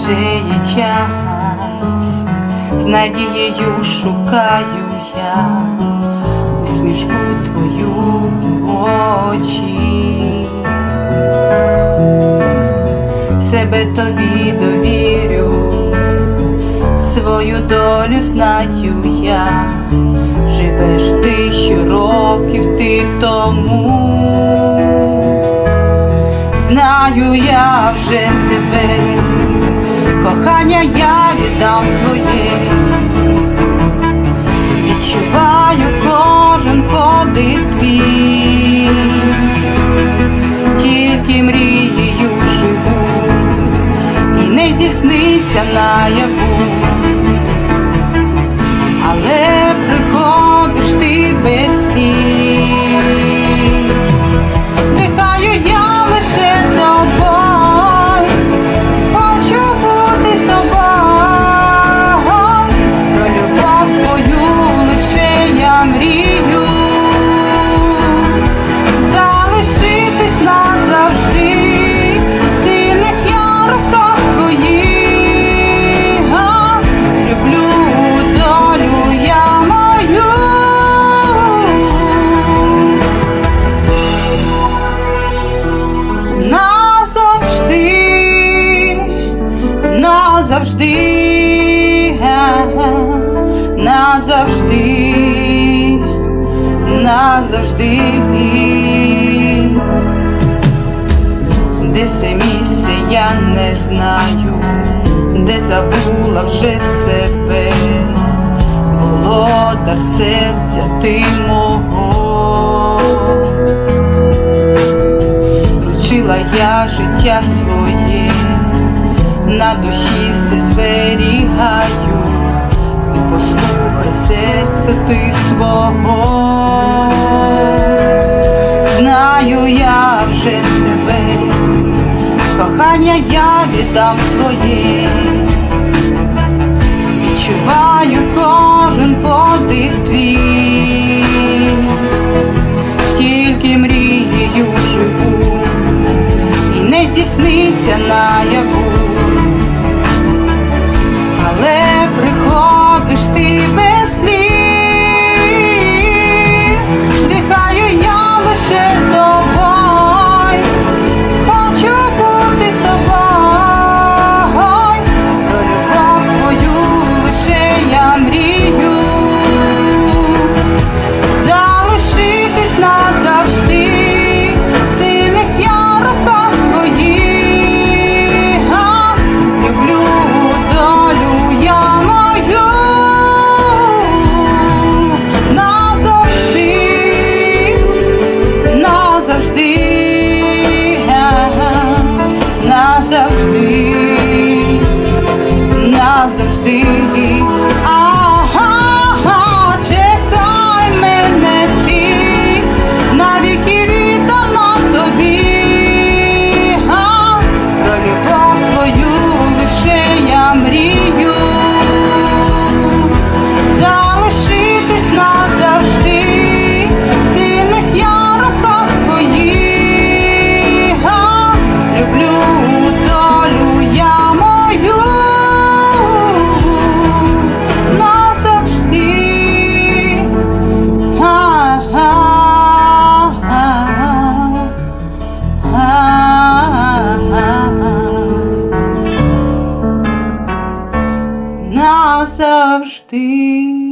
вже час, з надією шукаю я усмішку твою очі. Себе тобі довірю, свою долю знаю я, живеш тисячу років ти тому. Знаю я вже тебе, кохання я віддам своє, відчуваю кожен подих твій, тільки мрією живу, і не здійсниться наяву, назавжди, назавжди, де це місце я не знаю, де забула вже себе, володар серця ти мого. Вручила я життя своє, на душі все зберігаю, послухай ти свого, знаю я вже тебе, кохання я віддам своє, відчуваю кожен подих твій Назавжди.